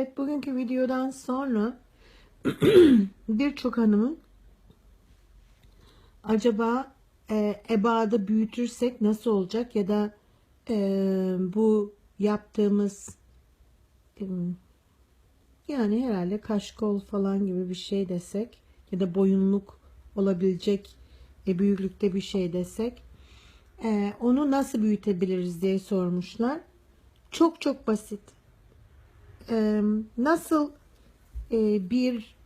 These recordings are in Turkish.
Evet, bugünkü videodan sonra birçok hanımın acaba e, ebada büyütürsek nasıl olacak ya da e, bu yaptığımız yani herhalde kaş kol falan gibi bir şey desek ya da boyunluk olabilecek e, büyüklükte bir şey desek e, onu nasıl büyütebiliriz diye sormuşlar. Çok çok basit. E, nasıl e, bir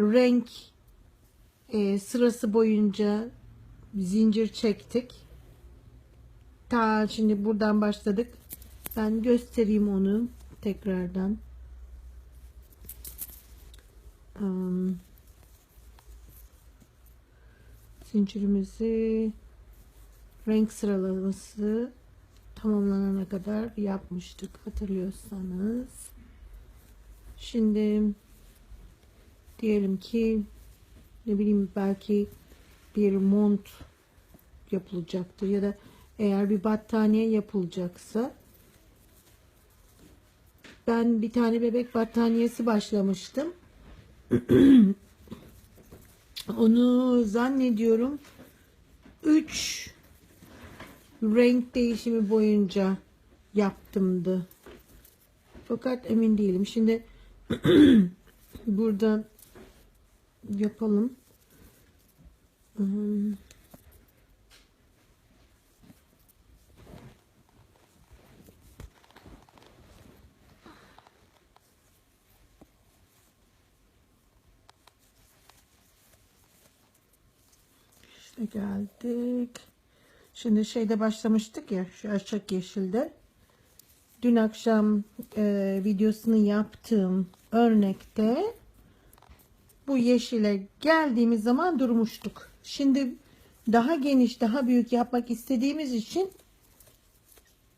renk e, sırası boyunca zincir çektik. Ta şimdi buradan başladık. Ben göstereyim onu tekrardan. Zincirimizi renk sıralaması tamamlanana kadar yapmıştık hatırlıyorsanız. Şimdi diyelim ki ne bileyim belki bir mont yapılacaktır ya da eğer bir battaniye yapılacaksa ben bir tane bebek battaniyesi başlamıştım. Onu zannediyorum 3 renk değişimi boyunca yaptımdı. Fakat emin değilim. Şimdi burada yapalım. Hmm. İşte geldik. Şimdi şeyde başlamıştık ya şu açık yeşilde. Dün akşam e, videosunu yaptığım örnekte bu yeşile geldiğimiz zaman durmuştuk. Şimdi daha geniş, daha büyük yapmak istediğimiz için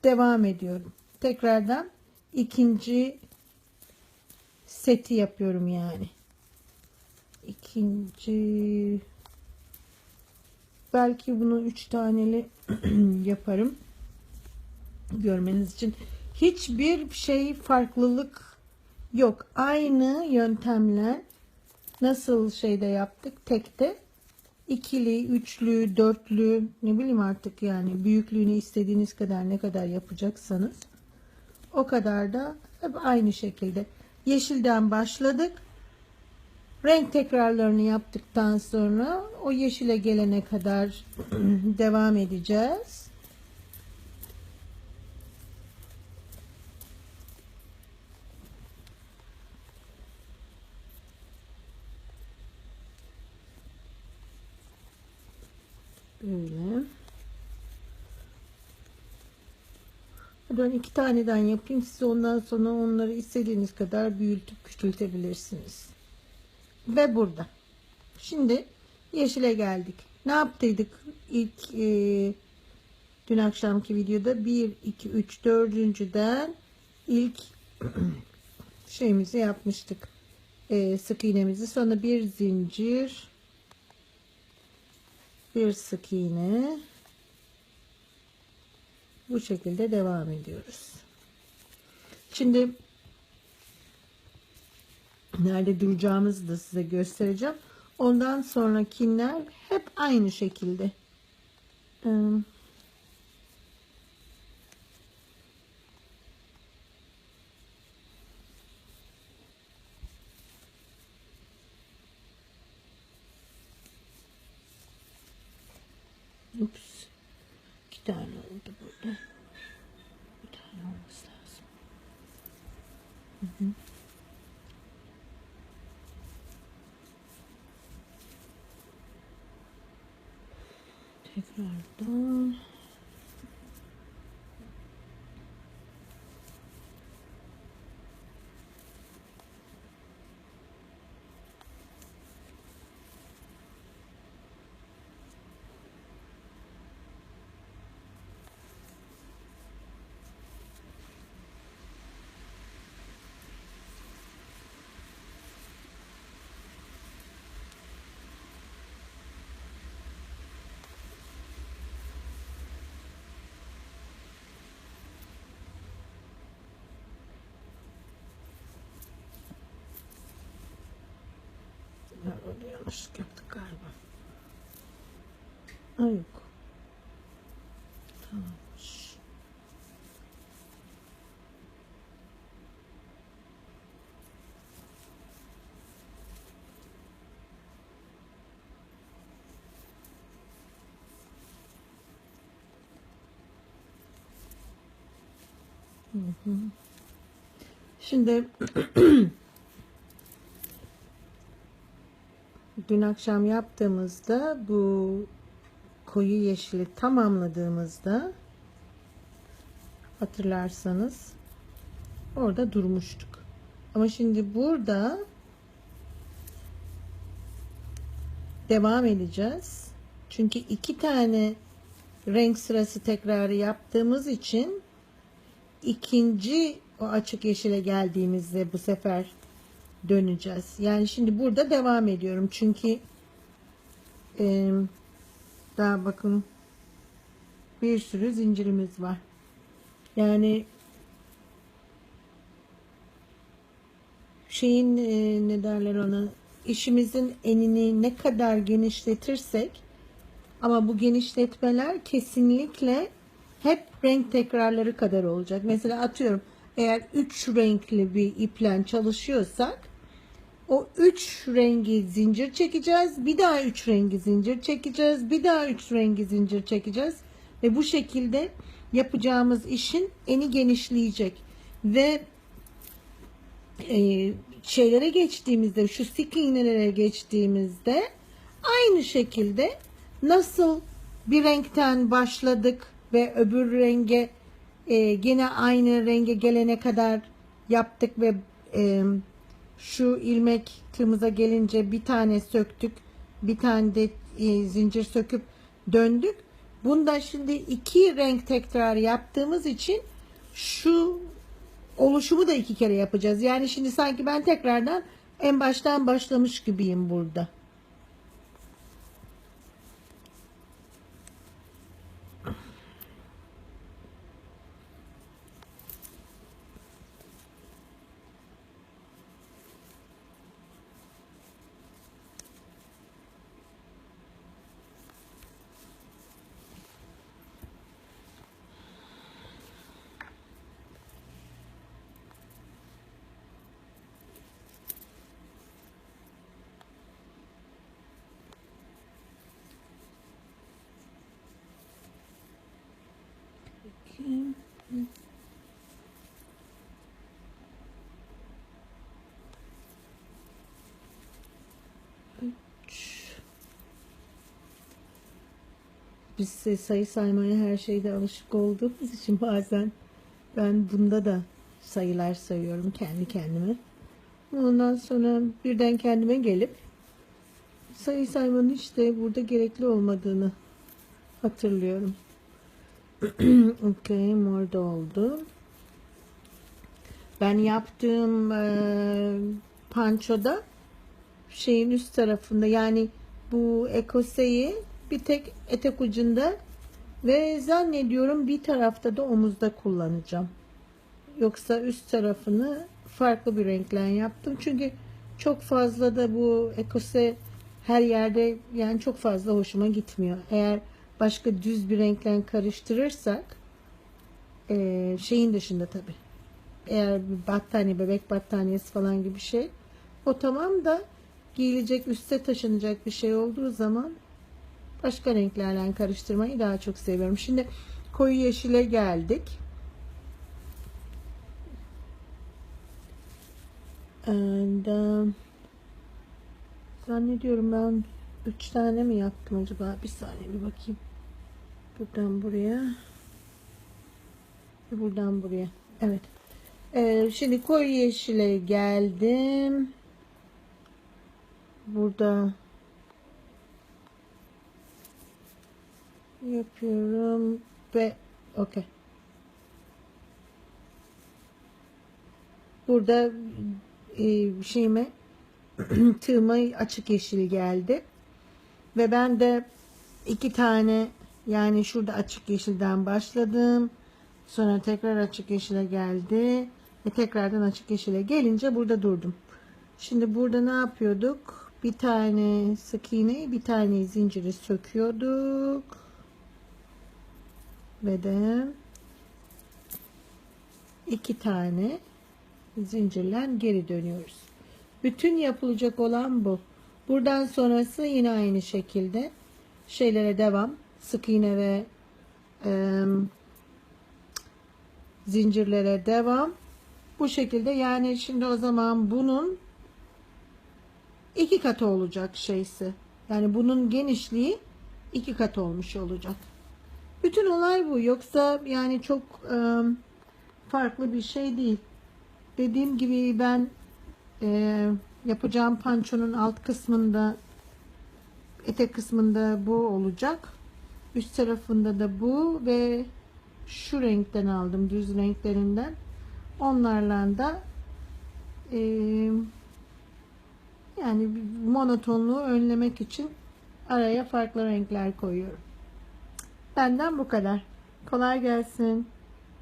devam ediyorum. Tekrardan ikinci seti yapıyorum yani. İkinci belki bunu üç taneli yaparım. Görmeniz için hiçbir şey farklılık yok. Aynı yöntemle nasıl şeyde yaptık tekte ikili, üçlü, dörtlü ne bileyim artık yani büyüklüğünü istediğiniz kadar ne kadar yapacaksanız o kadar da hep aynı şekilde yeşilden başladık. Renk tekrarlarını yaptıktan sonra o yeşile gelene kadar devam edeceğiz. Ben iki taneden yapayım. Siz ondan sonra onları istediğiniz kadar büyütüp küçültebilirsiniz. Ve burada. Şimdi yeşile geldik. Ne yaptıydık ilk e, dün akşamki videoda 1, 2, 3, dördüncüden ilk şeyimizi yapmıştık. E, sık iğnemizi. Sonra bir zincir bir sık iğne bu şekilde devam ediyoruz. Şimdi nerede duracağımızı da size göstereceğim. Ondan sonrakiler hep aynı şekilde. Ups. İki tane oldu burada. Bir tane olması lazım. Hı hı. Tekrardan. Orada yanlışlık yaptık galiba. Ay yok. Tamam. Şş. Hı hı. Şimdi dün akşam yaptığımızda bu koyu yeşili tamamladığımızda hatırlarsanız orada durmuştuk. Ama şimdi burada devam edeceğiz. Çünkü iki tane renk sırası tekrarı yaptığımız için ikinci o açık yeşile geldiğimizde bu sefer döneceğiz. Yani şimdi burada devam ediyorum. Çünkü e, daha bakın bir sürü zincirimiz var. Yani şeyin e, ne derler ona işimizin enini ne kadar genişletirsek ama bu genişletmeler kesinlikle hep renk tekrarları kadar olacak. Mesela atıyorum eğer 3 renkli bir iple çalışıyorsak o 3 rengi zincir çekeceğiz. Bir daha 3 rengi zincir çekeceğiz. Bir daha 3 rengi zincir çekeceğiz. Ve bu şekilde yapacağımız işin eni genişleyecek. Ve e, şeylere geçtiğimizde şu sık iğnelere geçtiğimizde aynı şekilde nasıl bir renkten başladık ve öbür renge e, gene aynı renge gelene kadar yaptık ve e, şu ilmek tığımıza gelince bir tane söktük bir tane de e, zincir söküp döndük. Bunda şimdi iki renk tekrar yaptığımız için şu oluşumu da iki kere yapacağız. Yani şimdi sanki ben tekrardan en baştan başlamış gibiyim burada Bakayım. Biz sayı saymaya her şeyde alışık olduğumuz için bazen ben bunda da sayılar sayıyorum kendi kendime. Ondan sonra birden kendime gelip sayı saymanın hiç de burada gerekli olmadığını hatırlıyorum. Okey mor da oldu. Ben yaptığım e, pançoda şeyin üst tarafında yani bu ekoseyi bir tek etek ucunda ve zannediyorum bir tarafta da omuzda kullanacağım. Yoksa üst tarafını farklı bir renkle yaptım. Çünkü çok fazla da bu ekose her yerde yani çok fazla hoşuma gitmiyor. Eğer başka düz bir renkle karıştırırsak e, şeyin dışında tabi eğer bir battaniye bebek battaniyesi falan gibi bir şey o tamam da giyilecek üste taşınacak bir şey olduğu zaman başka renklerle karıştırmayı daha çok seviyorum. Şimdi koyu yeşile geldik. And, um, zannediyorum ben 3 tane mi yaptım acaba? Bir saniye bir bakayım. Buradan buraya. Buradan buraya. Evet. Ee, şimdi koyu yeşile geldim. Burada yapıyorum ve okey. Burada e, şeyime tığıma açık yeşil geldi. Ve ben de iki tane yani şurada açık yeşilden başladım. Sonra tekrar açık yeşile geldi. Ve tekrardan açık yeşile gelince burada durdum. Şimdi burada ne yapıyorduk? bir tane sık iğneyi bir tane zinciri söküyorduk ve de iki tane zincirle geri dönüyoruz. Bütün yapılacak olan bu. Buradan sonrası yine aynı şekilde şeylere devam. Sık iğne ve e, zincirlere devam. Bu şekilde yani şimdi o zaman bunun iki katı olacak şeysi. Yani bunun genişliği iki kat olmuş olacak. Bütün olay bu. Yoksa yani çok e, farklı bir şey değil. Dediğim gibi ben e, yapacağım pançonun alt kısmında etek kısmında bu olacak. Üst tarafında da bu ve şu renkten aldım düz renklerinden. Onlarla da e, yani monotonluğu önlemek için araya farklı renkler koyuyorum. Benden bu kadar. Kolay gelsin.